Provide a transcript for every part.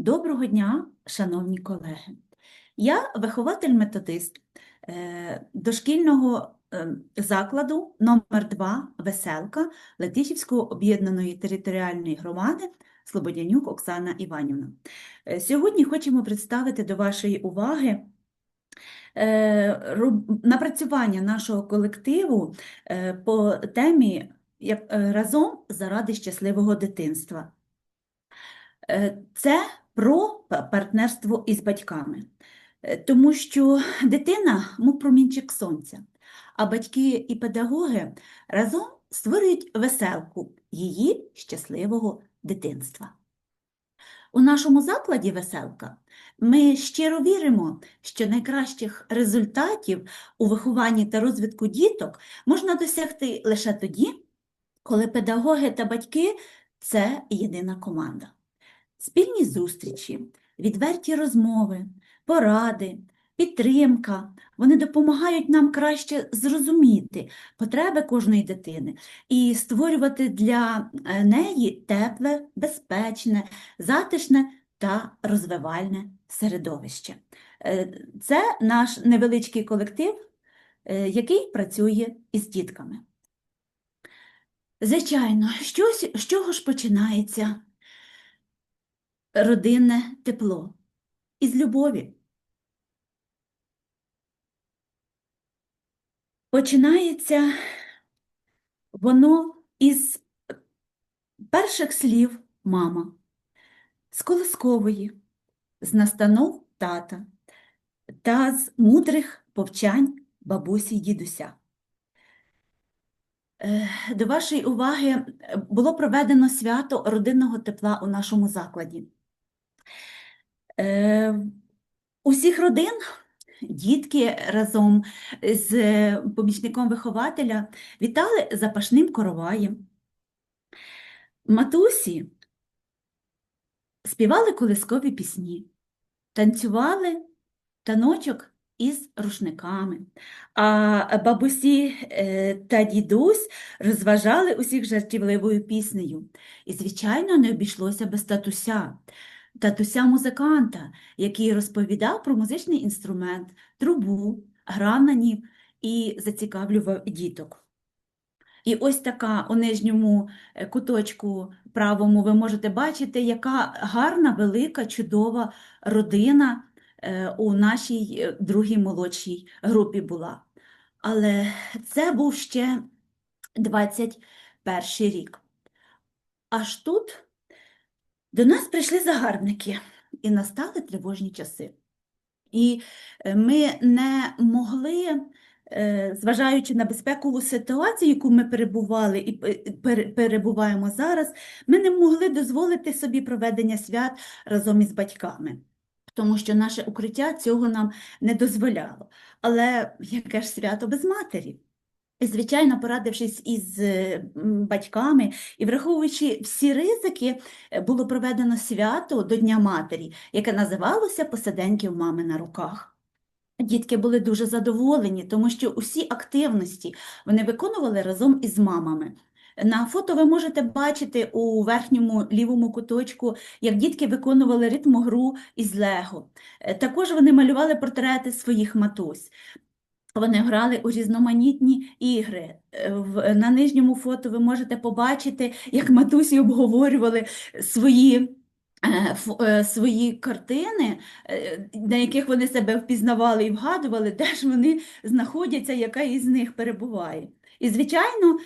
Доброго дня, шановні колеги. Я вихователь-методист е, дошкільного е, закладу номер 2 Веселка Летичівської об'єднаної територіальної громади Слободянюк Оксана Іванівна. Е, Сьогодні хочемо представити до вашої уваги напрацювання нашого колективу по темі разом заради щасливого дитинства. Це про партнерство із батьками, Е, тому що дитина, мов промінчик сонця, а батьки і педагоги разом створюють веселку її щасливого дитинства. У нашому закладі веселка ми щиро віримо, що найкращих результатів у вихованні та розвитку діток можна досягти лише тоді, коли педагоги та батьки це єдина команда. Спільні зустрічі, відверті розмови, поради, підтримка, вони допомагають нам краще зрозуміти потреби кожної дитини і створювати для е, неї тепле, безпечне, затишне та розвивальне середовище. Е, Це наш невеличкий колектив, е, який працює із дітками. Звичайно, щось, з чого ж починається родинне тепло із любові. Починається воно із перших слів мама, з колискової, з настанов тата та з мудрих повчань бабусі й дідуся. Е, До вашої уваги було проведено свято родинного тепла у нашому закладі. Е, Усіх родин дітки разом з помічником вихователя вітали запашним короваєм. Матусі співали колискові пісні, танцювали таночок із рушниками, а бабусі е, та дідусь розважали усіх жартівливою піснею. І, звичайно, не обійшлося без татуся. Татуся-музиканта, який розповідав про музичний інструмент, трубу, грав на ній і зацікавлював діток. І ось така у нижньому е, куточку правому ви можете бачити, яка гарна, велика, чудова родина е, у нашій е, другій молодшій групі була. Але це був ще 21 рік. Аж тут до нас прийшли загарбники, і настали тривожні часи. І е, ми не могли, е, зважаючи на безпекову ситуацію, яку ми перебували і пе- перебуваємо зараз, ми не могли дозволити собі проведення свят разом із батьками, тому що наше укриття цього нам не дозволяло. Але яке ж свято без матері? Звичайно, порадившись із е, батьками і враховуючи всі ризики, е, було проведено свято до Дня Матері, яке називалося «Посиденьки в мами на руках». Дітки були дуже задоволені, тому що усі активності вони виконували разом із мамами. На фото ви можете бачити у верхньому лівому куточку, як дітки виконували ритмогру із Лего. Е, Також вони малювали портрети своїх матусь. Вони грали у різноманітні ігри. Е, На нижньому фото ви можете побачити, як матусі обговорювали свої, е, е, свої картини, на яких вони себе впізнавали і вгадували, де ж вони знаходяться, яка із них перебуває. І, звичайно,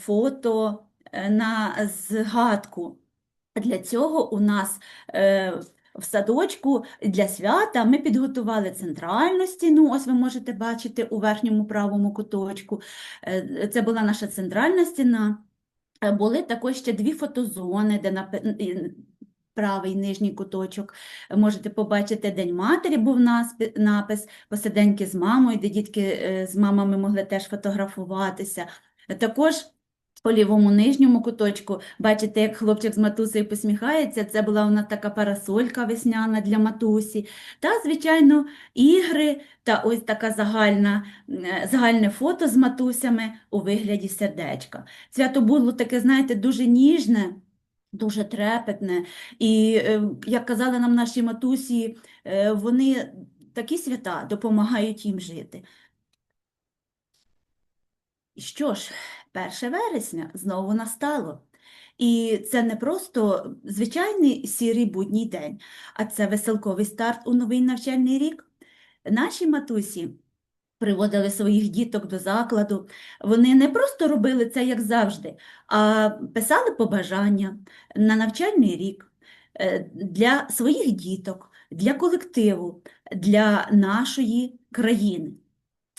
фото на згадку. Для цього у нас в садочку для свята ми підготували центральну стіну, ось ви можете бачити у верхньому правому куточку. Е, Це була наша центральна стіна. Е, Були також ще дві фотозони, де і- правий нижній куточок. Е, Можете побачити День матері, був напис «Посиденьки з мамою», де дітки з мамами могли теж фотографуватися. Також у лівому нижньому куточку бачите, як хлопчик з матусею посміхається. Це була у нас така парасолька весняна для матусі. Та, звичайно, ігри та ось така загальна, е, загальне фото з матусями у вигляді сердечка. Свято було таке, знаєте, дуже ніжне. дуже трепетне. І, е, як казали нам наші матусі, е, вони такі свята допомагають їм жити. Що ж, 1 вересня знову настало. І це не просто звичайний сірий будній день, а це веселковий старт у новий навчальний рік. Наші матусі приводили своїх діток до закладу. Вони не просто робили це, як завжди, а писали побажання на навчальний рік е, для своїх діток, для колективу, для нашої країни.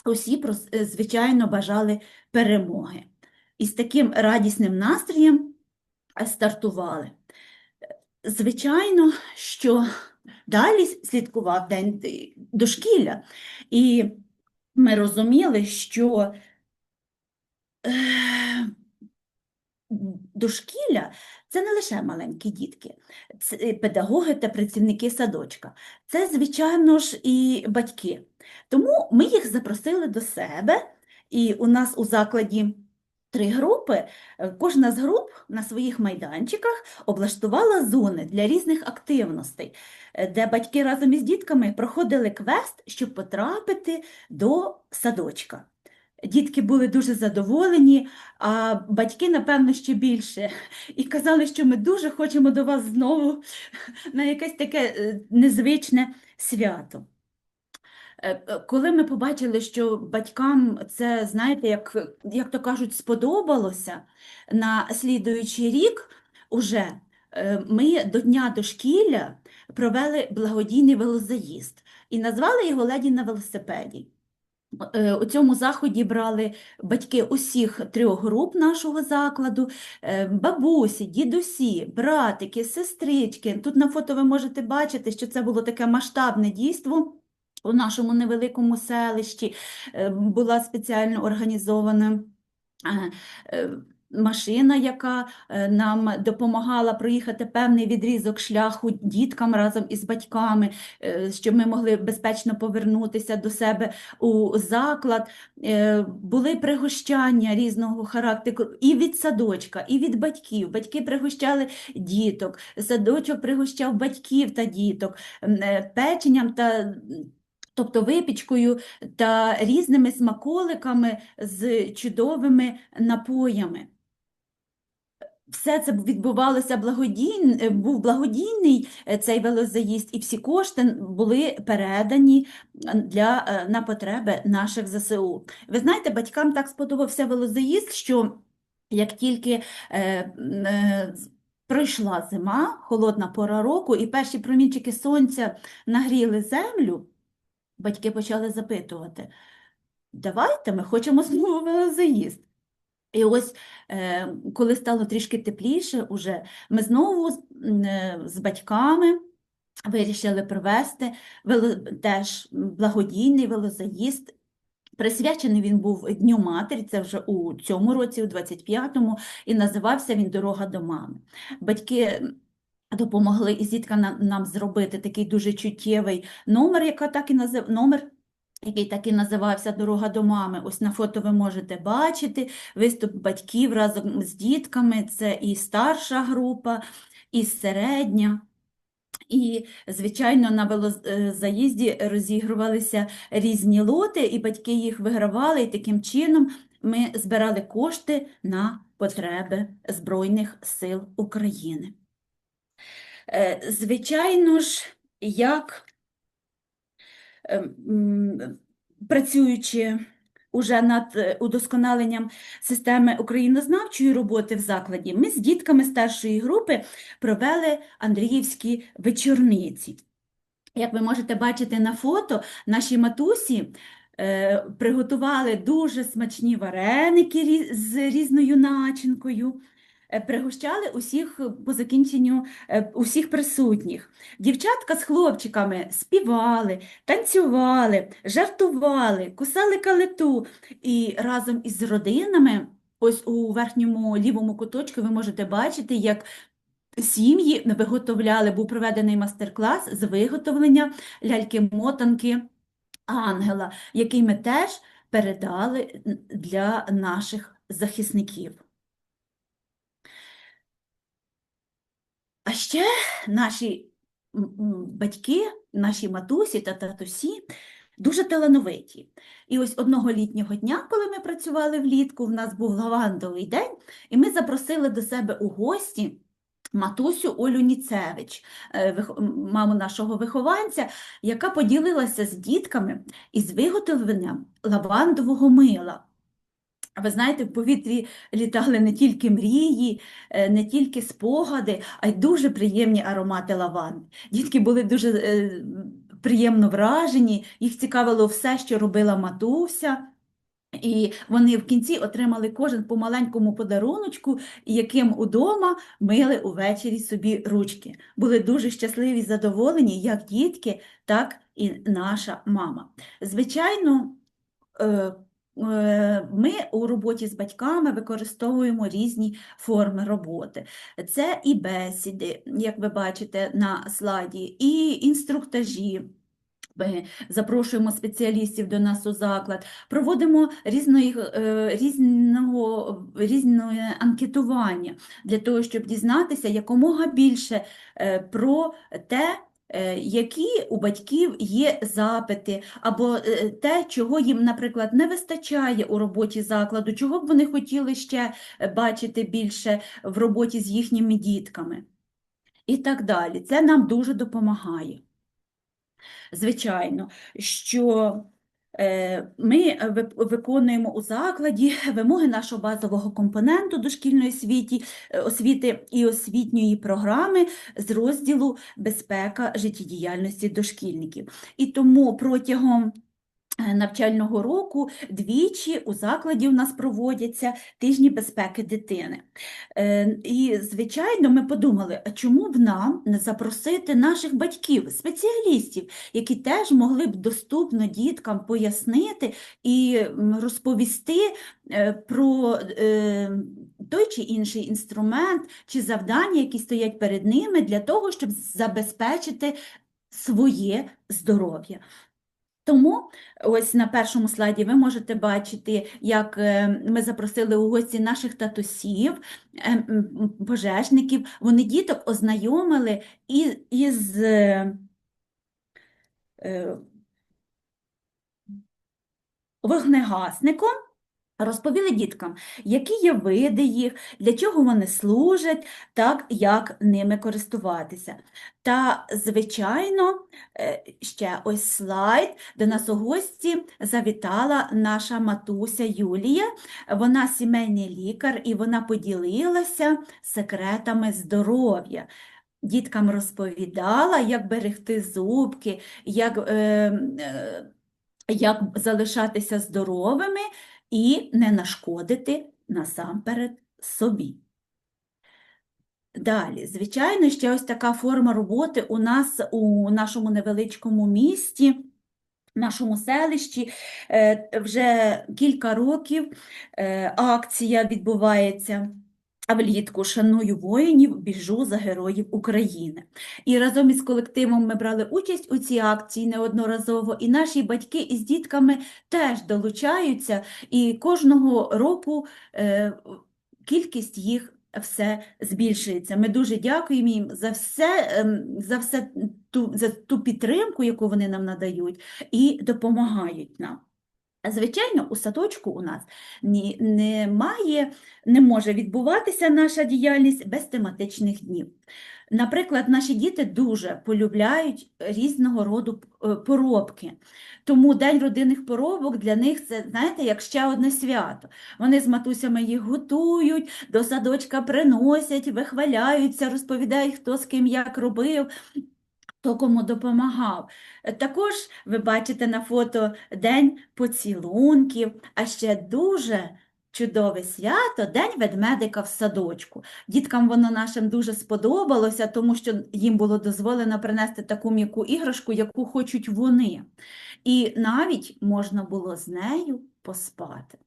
Усі, е, звичайно, бажали перемоги. І з таким радісним настроєм е, стартували. Звичайно, що далі слідкував день е, дошкілля, і ми розуміли, що е, дошкілля це не лише маленькі дітки, це педагоги та працівники садочка, це, звичайно ж, і батьки. Тому ми їх запросили до себе, і у нас у закладі три групи. Е, Кожна з груп на своїх майданчиках облаштувала зони для різних активностей, е, де батьки разом із дітками проходили квест, щоб потрапити до садочка. Дітки були дуже задоволені, а батьки, напевно, ще більше. І казали, що ми дуже хочемо до вас знову на якесь таке е, незвичне свято. Е, е, Коли ми побачили, що батькам це, знаєте, як, як то кажуть, сподобалося на слідуючий рік уже е, ми до Дня дошкілля провели благодійний велозаїзд і назвали його «Леді на велосипеді». У цьому заході брали батьки усіх трьох груп нашого закладу, бабусі, дідусі, братики, сестрички. Тут на фото ви можете бачити, що це було таке масштабне дійство у нашому невеликому селищі. Е, Була спеціально організована е, е, машина, яка нам допомагала проїхати певний відрізок шляху діткам разом із батьками, щоб ми могли безпечно повернутися до себе у заклад. Були пригощання різного характеру і від садочка, і від батьків. Батьки пригощали діток, садочок пригощав батьків та діток печенням та. Тобто випічкою та різними смаколиками з чудовими напоями. Все це відбувалося благодійн, е, був благодійний е, цей велозаїзд, і всі кошти були передані для, е, на потреби наших ЗСУ. Ви знаєте, батькам так сподобався велозаїзд, що як тільки е, е, пройшла зима, холодна пора року, і перші промінчики сонця нагріли землю, батьки почали запитувати, давайте ми хочемо знову велозаїзд. І ось, е, коли стало трішки тепліше, уже, ми знову з, е, батьками вирішили провести теж благодійний велозаїзд. Присвячений він був Дню Матері, це вже у цьому році, у 25-му, і називався він Дорога до мами. Батьки допомогли із дітками нам зробити такий дуже чуттєвий номер, яка так і назив... номер, який так і називався Дорога до мами. Ось на фото ви можете бачити виступ батьків разом з дітками. Це і старша група, і середня. І, звичайно, на велозаїзді розігрувалися різні лоти, і батьки їх вигравали, і таким чином ми збирали кошти на потреби Збройних сил України. Е, Звичайно ж, як ем, працюючи уже над е, удосконаленням системи українознавчої роботи в закладі, ми з дітками старшої групи провели Андріївські вечорниці. Як ви можете бачити на фото, наші матусі е, приготували дуже смачні вареники з різною начинкою, пригощали усіх по закінченню е, усіх присутніх. Дівчатка з хлопчиками співали, танцювали, жартували, кусали калиту і разом із родинами, ось у верхньому лівому куточку ви можете бачити, як сім'ї виготовляли, був проведений майстер-клас з виготовлення ляльки-мотанки ангела, який ми теж передали для наших захисників. Ще наші батьки, наші матусі та татусі дуже талановиті. І ось одного літнього дня, коли ми працювали влітку, в нас був лавандовий день, і ми запросили до себе у гості матусю Олю Ніцевич, е, маму нашого вихованця, яка поділилася з дітками із виготовленням лавандового мила. А Ви знаєте, в повітрі літали не тільки мрії, е, не тільки спогади, а й дуже приємні аромати лаванди. Дітки були дуже е, приємно вражені, їх цікавило все, що робила матуся. І вони в кінці отримали кожен по маленькому подаруночку, яким удома мили увечері собі ручки. Були дуже щасливі, задоволені, як дітки, так і наша мама. Звичайно, е, ми у роботі з батьками використовуємо різні форми роботи. Це і бесіди, як ви бачите на слайді, і інструктажі. Ми запрошуємо спеціалістів до нас у заклад, проводимо різної, е, різного, різне анкетування для того, щоб дізнатися якомога більше е, про те, е, які у батьків є запити, або е, те, чого їм, наприклад, не вистачає у роботі закладу, чого б вони хотіли ще е, бачити більше в роботі з їхніми дітками. І так далі. Це нам дуже допомагає. Звичайно, що е, ми виконуємо у закладі вимоги нашого базового компоненту дошкільної освіті, е, освіти і освітньої програми з розділу безпека життєдіяльності дошкільників. І тому протягом е, навчального року двічі у закладі у нас проводяться тижні безпеки дитини. Е, І, звичайно, ми подумали, а чому б нам не запросити наших батьків, спеціалістів, які теж могли б доступно діткам пояснити і розповісти е, про е, той чи інший інструмент чи завдання, які стоять перед ними для того, щоб забезпечити своє здоров'я. Тому ось на першому слайді ви можете бачити, як е, ми запросили у гості наших татусів, е, пожежників. Вони діток ознайомили із е, е, вогнегасником. Розповіли діткам, які є види їх, для чого вони служать, так як ними користуватися. Та, звичайно, е, ще ось слайд, до нас у гості завітала наша матуся Юлія. Вона сімейний лікар і вона поділилася секретами здоров'я. Діткам розповідала, як берегти зубки, як, е, е, як залишатися здоровими і не нашкодити насамперед собі. Далі, звичайно, ще ось така форма роботи у нас у нашому невеличкому місті, нашому селищі. Е, Вже кілька років е, акція відбувається. А влітку шаную воїнів, біжу за героїв України. І разом із колективом ми брали участь у цій акції неодноразово, і наші батьки із дітками теж долучаються, і кожного року е, кількість їх все збільшується. Ми дуже дякуємо їм за все, ем, за все ту, за ту підтримку, яку вони нам надають, і допомагають нам. Звичайно, у садочку у нас ні, немає, не може відбуватися наша діяльність без тематичних днів. Наприклад, наші діти дуже полюбляють різного роду е, поробки. Тому День родинних поробок для них це, знаєте, як ще одне свято. Вони з матусями їх готують, до садочка приносять, вихваляються, розповідають, хто з ким як робив. Хто кому допомагав. Е, Також ви бачите на фото День поцілунків, а ще дуже чудове свято День ведмедика в садочку. Діткам воно нашим дуже сподобалося, тому що їм було дозволено принести таку м'яку іграшку, яку хочуть вони. І навіть можна було з нею поспати.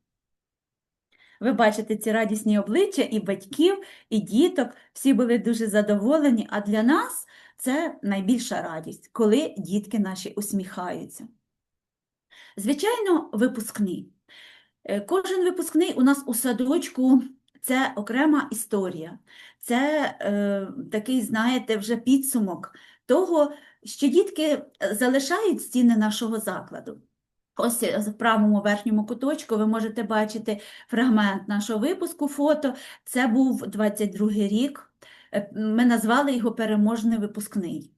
Ви бачите ці радісні обличчя і батьків, і діток, всі були дуже задоволені, а для нас це найбільша радість, коли дітки наші усміхаються. Звичайно, випускний. Е, Кожен випускний у нас у садочку це окрема історія, це е, такий, знаєте, вже підсумок того, що дітки е, залишають стіни нашого закладу. Ось е, в правому верхньому куточку ви можете бачити фрагмент нашого випуску фото. Це був 22-й рік. Е, Ми назвали його переможний випускний.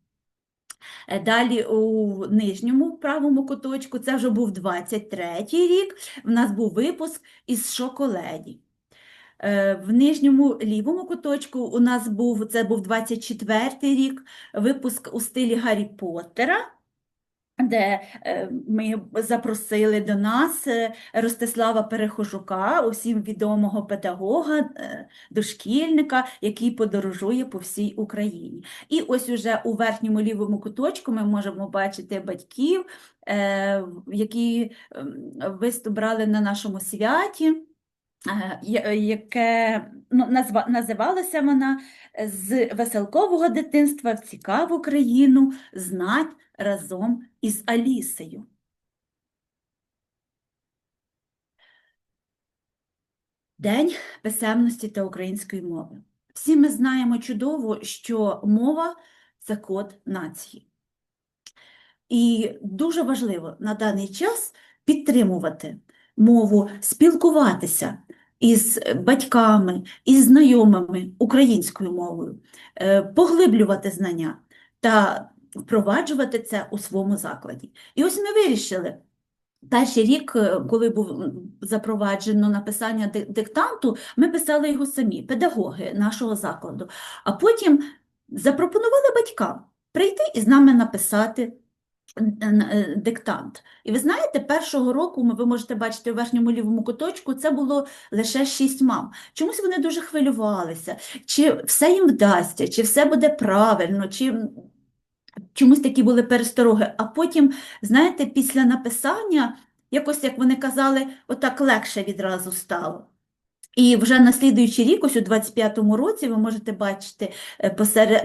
Е, Далі у нижньому правому куточку, це вже був 23-й рік, в нас був випуск із шоколеді. Е, В нижньому лівому куточку у нас був, це був 24-й рік, випуск у стилі Гаррі Поттера, де е, ми запросили до нас е, Ростислава Перехожука, усім відомого педагога, е, дошкільника, який подорожує по всій Україні. І ось уже у верхньому лівому куточку ми можемо бачити батьків, які ем, виступ брали на нашому святі. Е, я- яке ну, назва, називалася вона з веселкового дитинства в цікаву країну знать разом із Алісею. День писемності та української мови. Всі ми знаємо чудово, що мова це код нації. І дуже важливо на даний час підтримувати мову, спілкуватися із батьками, із знайомими українською мовою, е, поглиблювати знання та впроваджувати це у своєму закладі. І ось ми вирішили. Перший рік, е, коли був запроваджено написання диктанту, ми писали його самі, педагоги нашого закладу. А потім запропонували батькам прийти і з нами написати диктант. І ви знаєте, першого року ви можете бачити у верхньому лівому куточку, це було лише шість мам. Чомусь вони дуже хвилювалися, чи все їм вдасться, чи все буде правильно, чи чомусь такі були перестороги. А потім, знаєте, після написання, якось, як вони казали, отак легше відразу стало. І вже на слідуючий рік, ось у 25-му році, ви можете бачити е,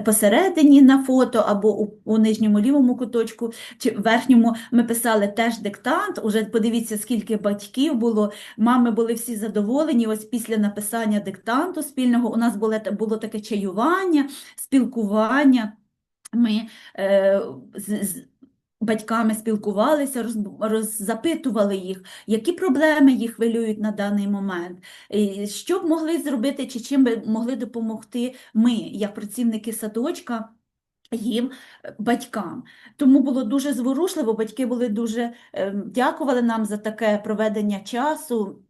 посередині на фото або у, нижньому лівому куточку, чи верхньому ми писали теж диктант. Уже подивіться, скільки батьків було. Мами були всі задоволені. Ось після написання диктанту спільного у нас було, було таке чаювання, спілкування. Ми е, з батьками спілкувалися, роз, їх, які проблеми їх хвилюють на даний момент, що б могли зробити, чи чим би могли допомогти ми, як працівники садочка. Їм, батькам. Тому було дуже зворушливо, батьки були дуже е, дякували нам за таке проведення часу.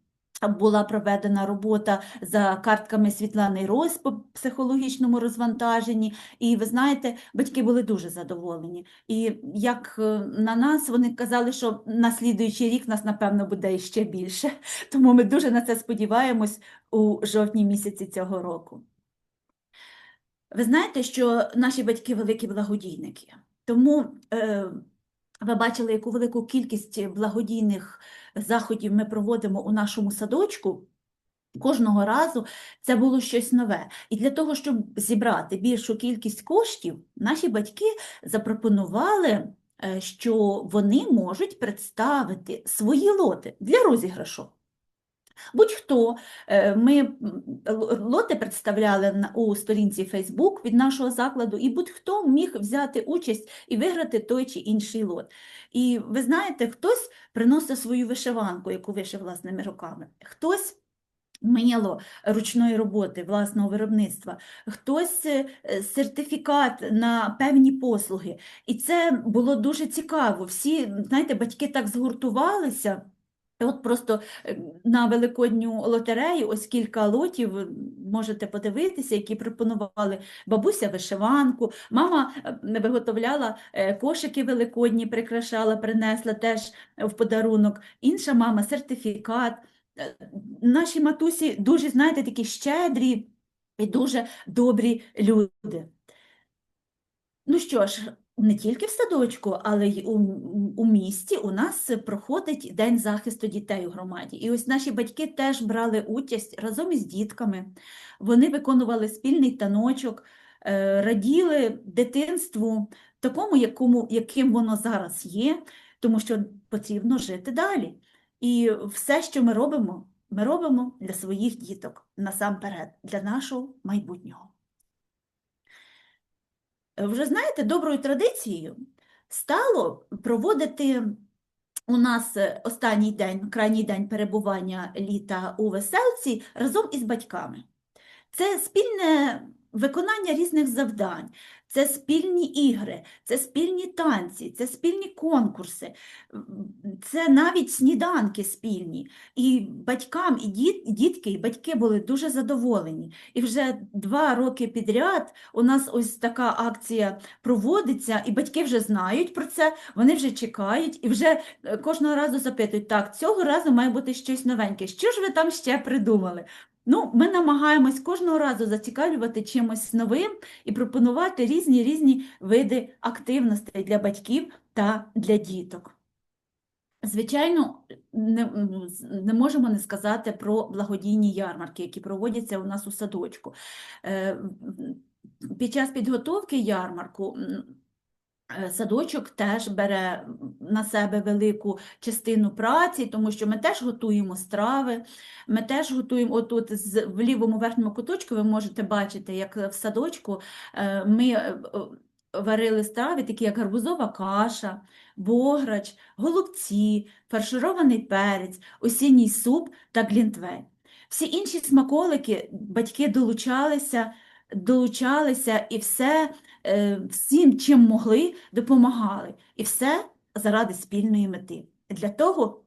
Була проведена робота за картками Світлани Рось по психологічному розвантаженні. І ви знаєте, батьки були дуже задоволені. І як е, на нас, вони казали, що на слідуючий рік нас, напевно, буде ще більше. Тому ми дуже на це сподіваємось у жовтні місяці цього року. Ви знаєте, що наші батьки великі благодійники. Тому е, ви бачили, яку велику кількість благодійних заходів ми проводимо у нашому садочку. Кожного разу це було щось нове. І для того, щоб зібрати більшу кількість коштів, наші батьки запропонували, е, що вони можуть представити свої лоти для розіграшу. Будь-хто, е, ми лоти представляли у сторінці Facebook від нашого закладу, і будь-хто міг взяти участь і виграти той чи інший лот. І ви знаєте, хтось приносив свою вишиванку, яку вишив власними руками, хтось мило ручної роботи, власного виробництва, хтось е, сертифікат на певні послуги. І це було дуже цікаво. Всі, знаєте, батьки так згуртувалися. От просто е, на великодню лотерею ось кілька лотів можете подивитися, які пропонували бабуся вишиванку, мама е, виготовляла е, кошики великодні, прикрашала, принесла теж в подарунок. Інша мама сертифікат. Е, Наші матусі дуже, знаєте, такі щедрі і дуже добрі люди. Ну що ж, не тільки в садочку, але й у, у місті у нас проходить День захисту дітей у громаді. І ось наші батьки теж брали участь разом із дітками. Вони виконували спільний таночок, е, раділи дитинству такому, якому, яким воно зараз є, тому що потрібно жити далі. І все, що ми робимо, ми робимо для своїх діток насамперед, для нашого майбутнього. Е, Вже знаєте, доброю традицією стало проводити у нас е, останній день, крайній день перебування літа у веселці разом із батьками. Це спільне виконання різних завдань, це спільні ігри, це спільні танці, це спільні конкурси, це навіть сніданки спільні. І батькам, і, діт, дітки, і батьки були дуже задоволені. І вже два роки підряд у нас ось така акція проводиться, і батьки вже знають про це, вони вже чекають і вже е, кожного разу запитують, так, цього разу має бути щось новеньке. Що ж ви там ще придумали? Ну, ми намагаємось кожного разу зацікавлювати чимось новим і пропонувати різні різні види активностей для батьків та для діток. Звичайно, не, не можемо не сказати про благодійні ярмарки, які проводяться у нас у садочку. Е, Під час підготовки ярмарку садочок теж бере на себе велику частину праці, тому що ми теж готуємо страви, ми теж готуємо отут в лівому верхньому куточку, ви можете бачити, як в садочку е, ми е, е, варили страви, такі як гарбузова каша, бограч, голубці, фарширований перець, осінній суп та глінтвейн. Всі інші смаколики батьки долучалися, долучалися і все, е, всім, чим могли, допомагали. І все заради спільної мети. Для того,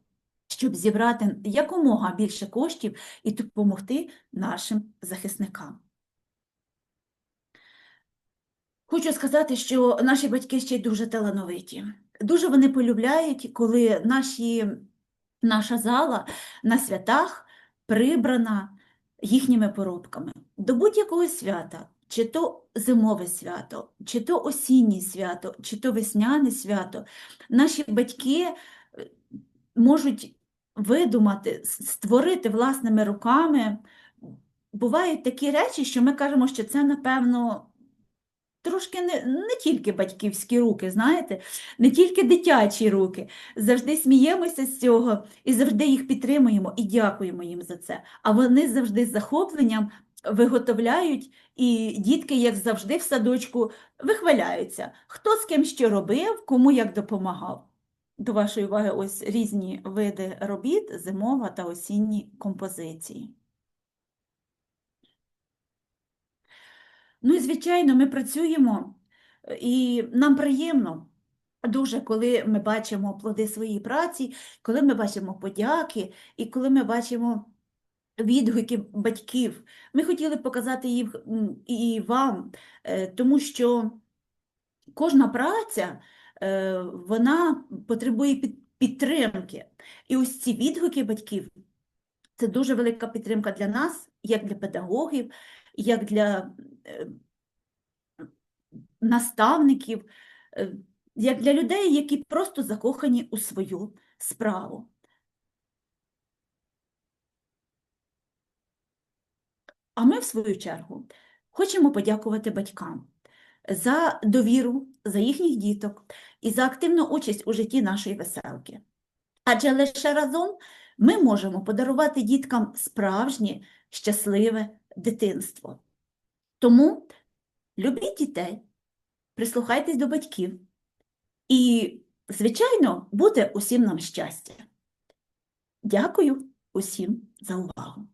щоб зібрати якомога більше коштів і допомогти нашим захисникам. Хочу сказати, що наші батьки ще й дуже талановиті. Дуже вони полюбляють, коли наші, наша зала на святах прибрана їхніми поробками. До будь-якого свята, чи то зимове свято, чи то осіннє свято, чи то весняне свято, наші батьки е, можуть видумати, створити власними руками. Бувають такі речі, що ми кажемо, що це, напевно, трошки не, не тільки батьківські руки, знаєте, не тільки дитячі руки. Завжди сміємося з цього і завжди їх підтримуємо і дякуємо їм за це. А вони завжди з захопленням виготовляють, і дітки, як завжди, в садочку вихваляються, хто з ким що робив, кому як допомагав. До вашої уваги ось різні види робіт, зимова та осінні композиції. Ну і звичайно, ми працюємо, і нам приємно дуже, коли ми бачимо плоди своєї праці, коли ми бачимо подяки, і коли ми бачимо відгуки батьків. Ми хотіли показати їх і вам, е, тому що кожна праця, е, вона потребує підтримки. І ось ці відгуки батьків це дуже велика підтримка для нас, як для педагогів, як для е, наставників, як для людей, які просто закохані у свою справу. А ми, в свою чергу, хочемо подякувати батькам за довіру, за їхніх діток і за активну участь у житті нашої веселки. Адже лише разом ми можемо подарувати діткам справжнє щасливе дитинство. Тому любіть дітей, прислухайтесь до батьків і, звичайно, буде усім нам щастя. Дякую усім за увагу.